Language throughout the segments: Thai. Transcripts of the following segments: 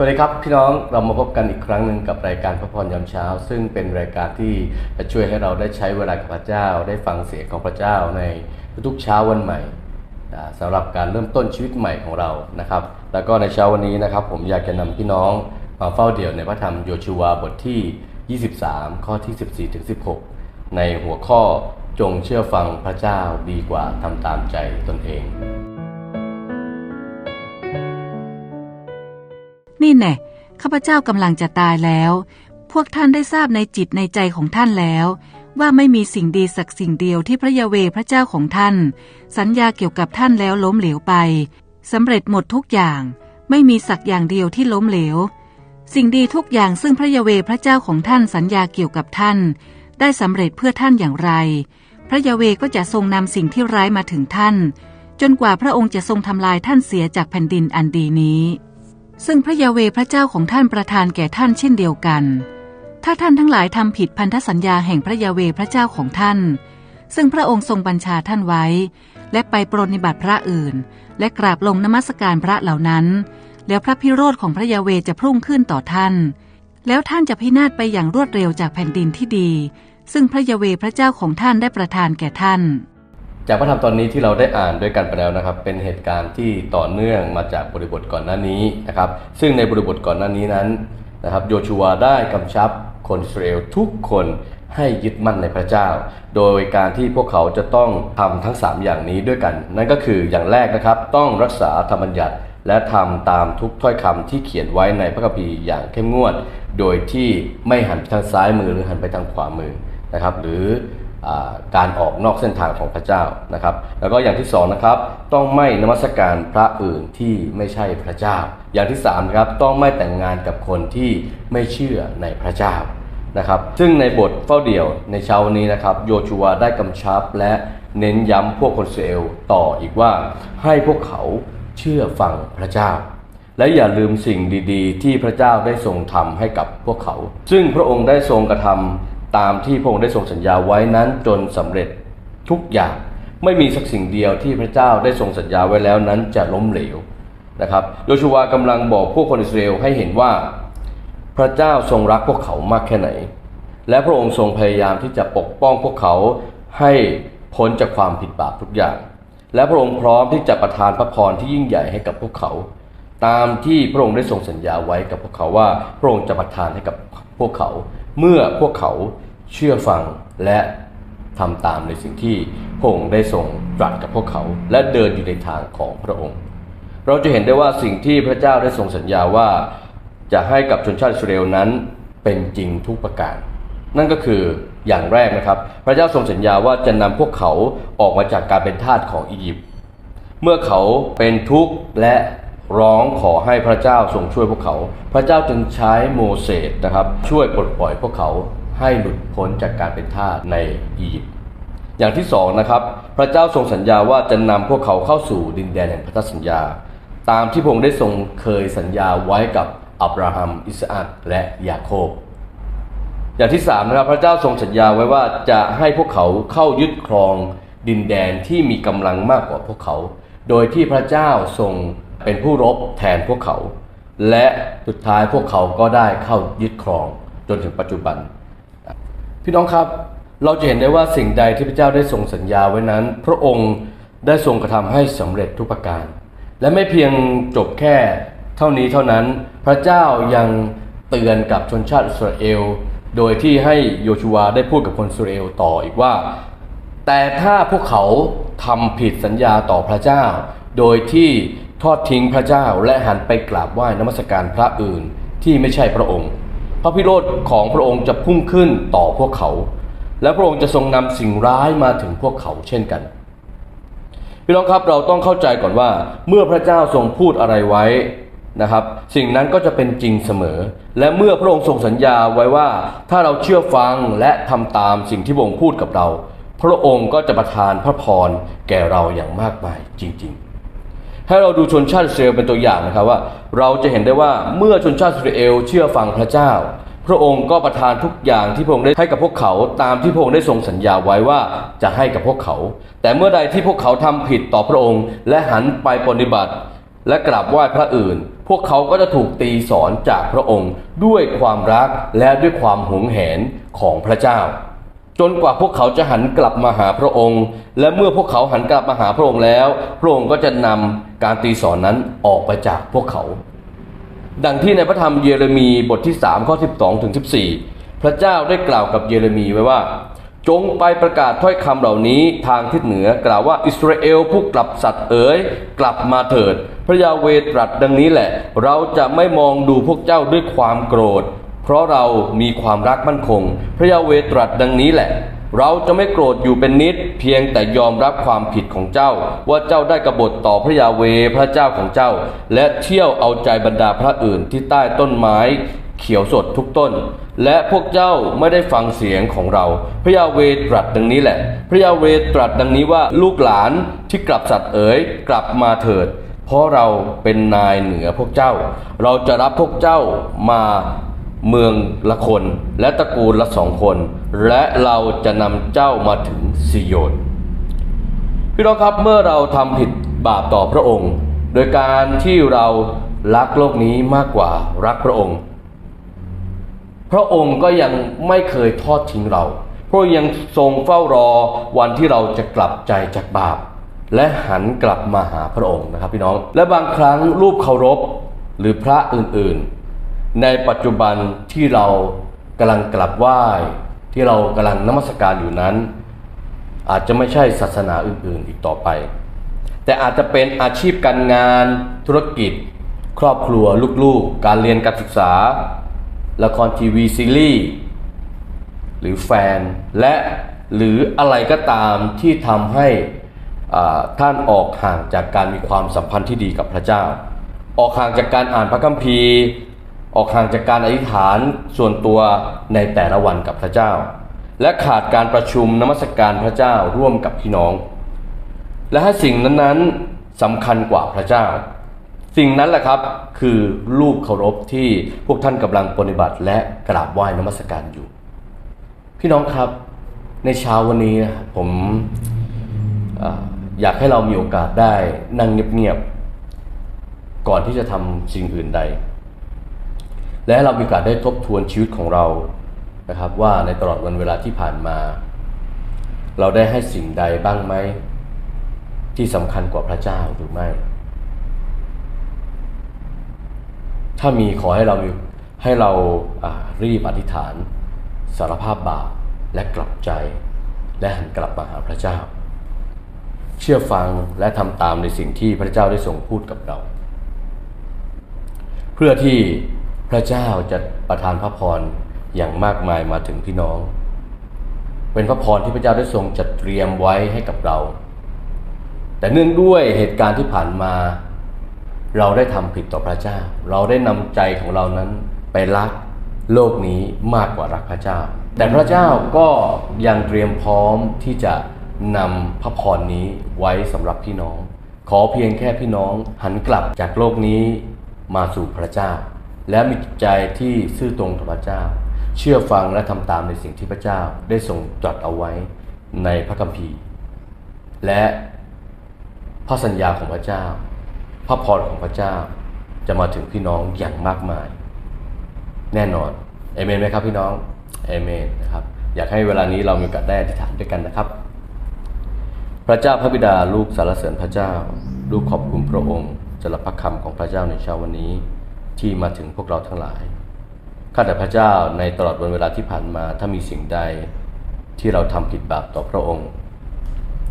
สวัสดีครับ พี่น้องเรามาพบกันอีกครั้งหนึ่งกับรายการพระพรยามเช้า ซึ่งเป็นรายการที่จะช่วยให้เราได้ใช้เวลากับพระเจ้า ได้ฟังเสียงของพระเจ้าในทุกๆเช้าวันใหม่อ่าสำหรับการเริ่มต้นชีวิตใหม่ของเรานะครับ แล้วก็ในเช้าวันนี้นะครับ ผมอยากจะนำพี่น้องมาเฝ้าเดี่ยวในพระธรรมโยชูวาบทที่ 23 ข้อที่ 14ถึง16 ในหัวข้อจงเชื่อฟังพระเจ้าดีกว่าทำตามใจตนเอง นี่แน่ข้าพเจ้ากำลังจะตายแล้ว พวกท่านได้ทราบในจิตในใจของท่านแล้ว ว่าไม่มีสิ่งดีสักสิ่งเดียวที่พระยาเวพระเจ้าของท่าน สัญญาเกี่ยวกับท่านแล้วล้มเหลวไปสำเร็จหมดทุกอย่าง ไม่มีสักอย่างเดียวที่ล้มเหลว สิ่งดีทุกอย่างซึ่งพระยาเวพระเจ้าของท่านสัญญาเกี่ยวกับท่าน ได้สำเร็จเพื่อท่านอย่างไร พระยาเวก็จะทรงนำสิ่งที่ร้ายมาถึงท่าน จนกว่าพระองค์จะทรงทำลายท่านเสียจากแผ่นดินอันดีนี้ ซึ่งพระยาเวพระเจ้าของท่านประทานแก่ท่านเช่นเดียวกัน ถ้าท่านทั้งหลายทำผิดพันธสัญญาแห่งพระยาเวพระเจ้าของท่าน ซึ่งพระองค์ทรงบัญชาท่านไว้ และไปปรนนิบัติพระอื่น และกราบลงนมัสการพระเหล่านั้น แล้วพระพิโรธของพระยาเวจะพุ่งขึ้นต่อท่าน แล้วท่านจะพินาศไปอย่างรวดเร็วจากแผ่นดินที่ดี ซึ่งพระยาเวพระเจ้าของท่านได้ประทานแก่ท่าน จากพระธรรมตอนนี้ที่เราได้อ่านด้วยกันไปแล้วนะครับ เป็นเหตุการณ์ที่ต่อเนื่องมาจากบริบทก่อนหน้านี้นะครับ ซึ่งในบริบทก่อนหน้านี้นั้นนะครับโยชูวได้กำชับคนอิสราเอลทุกคนให้ยึดมั่นในพระเจ้า โดยการที่พวกเขาจะต้องทำทั้ง 3 อย่างนี้ด้วยกัน นั่นก็คืออย่างแรกนะครับ ต้องรักษาธรรมบัญญัติ และทำตามทุกถ้อยคำที่เขียนไว้ในพระคัมภีร์อย่างเข้มงวด โดยที่ไม่หันไปทางซ้ายมือหรือหันไปทางขวามือนะครับ หรือ การออกนอกเส้นทางของพระเจ้านะครับ แล้วก็อย่างที่สองนะครับต้องไม่นมัสการพระอื่นที่ไม่ใช่พระเจ้า อย่างที่สามครับต้องไม่แต่งงานกับคนที่ไม่เชื่อในพระเจ้านะครับซึ่งในบทเฝ้าเดี่ยวในเช้านี้นะครับโยชูวได้กำชับและเน้นย้ำพวกคนเอลต่ออีกว่าให้พวกเขาเชื่อฟังพระเจ้า และอย่าลืมสิ่งดี ๆ ที่พระเจ้าได้ทรงทำให้กับพวกเขา ซึ่งพระองค์ได้ทรงกระทำ ตามที่พระองค์ได้ทรงสัญญาไว้นั้นจนสำเร็จทุกอย่างไม่มีสักสิ่งเดียวที่พระเจ้าได้ทรงสัญญาไว้แล้วนั้นจะล้มเหลวนะครับโยชูวากำลังบอกพวกคนอิสราเอลให้เห็นว่า พระเจ้าทรงรักพวกเขามากแค่ไหน และพระองค์ทรงพยายามที่จะปกป้องพวกเขาให้พ้นจากความผิดบาปทุกอย่าง และพระองค์พร้อมที่จะประทานพระพรที่ยิ่งใหญ่ให้กับพวกเขา ตามที่พระองค์ได้ทรงสัญญาไว้กับพวกเขาว่า พระองค์จะประทานให้กับพวกเขา เมื่อพวกเขาเชื่อฟังและทำตามในสิ่งที่พระองค์ได้ทรงตรัสกับพวกเขา และเดินอยู่ในทางของพระองค์ เราจะเห็นได้ว่าสิ่งที่พระเจ้าได้ทรงสัญญาว่าจะให้กับชนชาติอิสราเอลนั้นเป็นจริงทุกประการ นั่นก็คืออย่างแรกนะครับ พระเจ้าทรงสัญญาว่าจะนำพวกเขาออกมาจากการเป็นทาสของอียิปต์เมื่อเขาเป็นทุกข์และ ร้องขอให้พระเจ้าทรงช่วยพวกเขา พระเจ้าจึงใช้โมเสสนะครับ ช่วยปลดปล่อยพวกเขาให้หลุดพ้นจากการเป็นทาสในอียิปต์อย่างที่สองนะครับ พระเจ้าทรงสัญญาว่าจะนำพวกเขาเข้าสู่ดินแดนแห่งพันธสัญญา ตามที่พระองค์ได้ทรงเคยสัญญาไว้กับอับราฮัม อิสอัคและยาโคบ อย่างที่สามนะครับ พระเจ้าทรงสัญญาไว้ว่าจะให้พวกเขาเข้ายึดครองดินแดนที่มีกำลังมากกว่าพวกเขา โดยที่พระเจ้าทรง เป็นผู้รบแทนพวกเขา และสุดท้ายพวกเขาก็ได้เข้ายึดครองจนถึงปัจจุบัน พี่น้องครับเราจะเห็นได้ว่าสิ่งใดที่พระเจ้าได้ทรงสัญญาไว้นั้น พระองค์ได้ทรงกระทำให้สำเร็จทุกประการ และไม่เพียงจบแค่เท่านี้เท่านั้น พระเจ้ายังเตือนกับชนชาติอิสราเอล โดยที่ให้โยชูวาได้พูดกับคนอิสราเอลต่ออีกว่า แต่ถ้าพวกเขาทำผิดสัญญาต่อพระเจ้า โดยที่ ทอดทิ้งพระเจ้าและหันไปกราบไหว้นมัสการพระอื่นที่ไม่ใช่พระองค์ พระพิโรธของพระองค์จะพุ่งขึ้นต่อพวกเขา และพระองค์จะทรงนำสิ่งร้ายมาถึงพวกเขาเช่นกันพี่น้องครับเราต้องเข้าใจก่อนว่า เมื่อพระเจ้าทรงพูดอะไรไว้นะครับ สิ่งนั้นก็จะเป็นจริงเสมอ และเมื่อพระองค์ทรงสัญญาไว้ว่า ถ้าเราเชื่อฟังและทำตามสิ่งที่พระองค์พูดกับเรา พระองค์ก็จะประทานพระพรแก่เราอย่างมากมายจริง ๆ ให้เราดูชนชาติอิสราเอลเป็นตัวอย่างนะครับว่า เราจะเห็นได้ว่าเมื่อชนชาติอิสราเอลเชื่อฟังพระเจ้า พระองค์ก็ประทานทุกอย่างที่พระองค์ได้ให้กับพวกเขาตามที่พระองค์ได้ทรงสัญญาไว้ว่าจะให้กับพวกเขา แต่เมื่อใดที่พวกเขาทำผิดต่อพระองค์ และหันไปปฏิบัติ และกราบไหว้พระอื่น พวกเขาก็จะถูกตีสอนจากพระองค์ด้วยความรักและด้วยความหวงแหนของพระเจ้า จนกว่าพวกเขาจะหันกลับมาหาพระองค์ และเมื่อพวกเขาหันกลับมาหาพระองค์แล้ว พระองค์ก็จะนำการตีสอนนั้นออกไปจากพวกเขา ดังที่ในพระธรรมเยเรมีบทที่3ข้อ12ถึง14 พระเจ้าได้กล่าวกับเยเรมีไว้ว่า จงไปประกาศถ้อยคำเหล่านี้ทางทิศเหนือกล่าวว่าอิสราเอลผู้กลับสัตว์เอ๋ยกลับมาเถิด พระยาเวตรัสดังนี้แหละ เราจะไม่มองดูพวกเจ้าด้วยความโกรธ เพราะเรามีความรักมั่นคง พระยาเวตรัสดังนี้แหละ เราจะไม่โกรธอยู่เป็นนิด เพียงแต่ยอมรับความผิดของเจ้า ว่าเจ้าได้กบฏต่อพระยาเวพระเจ้าของเจ้า และเที่ยวเอาใจบรรดาพระอื่นที่ใต้ต้นไม้เขียวสดทุกต้น และพวกเจ้าไม่ได้ฟังเสียงของเรา พระยาเวตรัสดังนี้แหละ พระยาเวตรัสดังนี้ว่าลูกหลานที่กลับสัตว์เอ๋ยกลับมาเถิด เพราะเราเป็นนายเหนือพวกเจ้า เราจะรับพวกเจ้ามา เมืองละคน และตระกูลละสองคน และเราจะนำเจ้ามาถึงซิโยนพี่น้องครับเมื่อเราทำผิดบาปต่อพระองค์ โดยการที่เรารักโลกนี้มากกว่ารักพระองค์ พระองค์ก็ยังไม่เคยทอดทิ้งเรา พระยังทรงเฝ้ารอวันที่เราจะกลับใจจากบาป และหันกลับมาหาพระองค์นะครับพี่น้อง และบางครั้งรูปเคารพหรือพระอื่นๆ ในปัจจุบันที่เรากำลังกลับไหว้ที่เรากำลังนมัสการอยู่นั้น อาจจะไม่ใช่ศาสนาอื่น ๆ อีกต่อไป แต่อาจจะเป็นอาชีพการงานธุรกิจ ครอบครัวลูกๆ การเรียนการศึกษา ละครทีวีซีรีส์หรือแฟนและหรืออะไรก็ตามที่ทำให้ท่านออกห่างจากการมีความสัมพันธ์ที่ดีกับพระเจ้า ออกห่างจากการอ่านพระคัมภีร์ ออกห่างจากการอธิษฐานส่วนตัวในแต่ละวันกับพระเจ้า และขาดการประชุมนมัสการพระเจ้าร่วมกับพี่น้อง และถ้สิ่งนั้นๆสำคัญกว่าพระเจ้า สิ่งนั้นแหละครับคือรูปเคารพที่พวกท่านกำลังปฏิบัติ และกราบไหว้นมัสการอยู่ พี่น้องครับในเช้าวันนี้นะผมออยากให้เรามีโอกาสได้นั่งเงียบๆก่อนที่จะทำสิ่งอื่นใด และเรามีโอกาสได้ทบทวนชีวิตของเรานะครับ ว่าในตลอดวันเวลาที่ผ่านมา เราได้ให้สิ่งใดบ้างไหม ที่สำคัญกว่าพระเจ้าหรือไม่ ถ้ามีขอให้เรามีให้เราารีบอธิษฐาน สารภาพบาปและกลับใจ และหันกลับมาหาพระเจ้า เชื่อฟังและทำตามในสิ่งที่พระเจ้าได้ทรงพูดกับเรา เพื่อที่ พระเจ้าจะประทานพระพรอย่างมากมายมาถึงพี่น้อง เป็นพระพรที่พระเจ้าได้ทรงจัดเตรียมไว้ให้กับเรา แต่เนื่องด้วยเหตุการณ์ที่ผ่านมา เราได้ทำผิดต่อพระเจ้า เราได้นำใจของเรานั้นไปรักโลกนี้มากกว่ารักพระเจ้า แต่พระเจ้าก็ยังเตรียมพร้อมที่จะนำพระพรนี้ไว้สำหรับพี่น้อง ขอเพียงแค่พี่น้องหันกลับจากโลกนี้มาสู่พระเจ้า และมีจิตใจที่ซื่อตรงต่อพระเจ้า เชื่อฟังและทำตามในสิ่งที่พระเจ้าได้ทรงตรัสเอาไว้ในพระคัมภีร์ และพระสัญญาของพระเจ้า พระพรของพระเจ้าจะมาถึงพี่น้องอย่างมากมาย แน่นอนเอเมนไหมครับพี่น้องเอเมนนะครับอยากให้เวลานี้เรามีโอกาสได้อธิษฐานด้วยกันนะครับ พระเจ้าพระบิดาลูกสารเสริญพระเจ้า ลูกขอบคุณพระองค์สำหรับพระคำของพระเจ้าในเช้าวันนี้ ที่มาถึงพวกเราทั้งหลาย ข้าแต่พระเจ้าในตลอดวันเวลาที่ผ่านมาถ้ามีสิ่งใดที่เราทำผิดบาปต่อพระองค์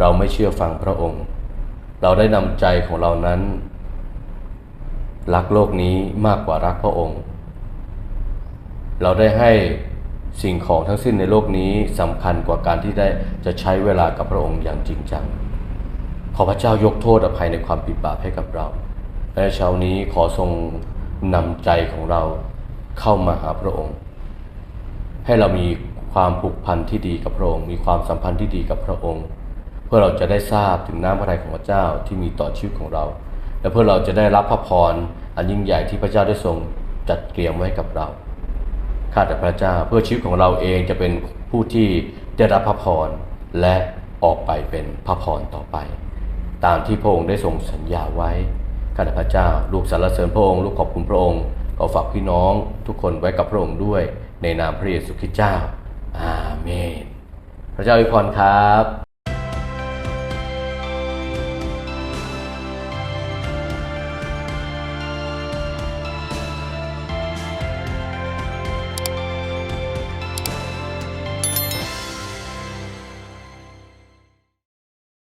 เราไม่เชื่อฟังพระองค์ เราได้นำใจของเรานั้น รักโลกนี้มากกว่ารักพระองค์ เราได้ให้สิ่งของทั้งสิ้นในโลกนี้สำคัญกว่าการที่ได้จะใช้เวลากับพระองค์อย่างจริงจัง ขอพระเจ้ายกโทษอภัยในความผิดบาปให้กับเรา และเช้านี้ขอทรง นำใจของเราเข้ามาหาพระองค์ ให้เรามีความผูกพันที่ดีกับพระองค์ มีความสัมพันธ์ที่ดีกับพระองค์ เพื่อเราจะได้ทราบถึงน้ำพระทัยของพระเจ้าที่มีต่อชีวิตของเรา และเพื่อเราจะได้รับพระพรอันยิ่งใหญ่ที่พระเจ้าได้ทรงจัดเตรียมไว้กับเราข้าแต่พระเจ้าเพื่อชีวิตของเราเองจะเป็นผู้ที่ได้รับพระพรและออกไปเป็นพระพรต่อไป ตามที่พระองค์ได้ทรงสัญญาไว้ ข้าแต่พระเจ้า ลูกสรรเสริญพระองค์ ลูกขอบคุณพระองค์ขอฝากพี่น้องทุกคนไว้กับพระองค์ด้วย ในนามพระเยซูคริสต์เจ้า อาเมน พระเจ้าอวยพรครับ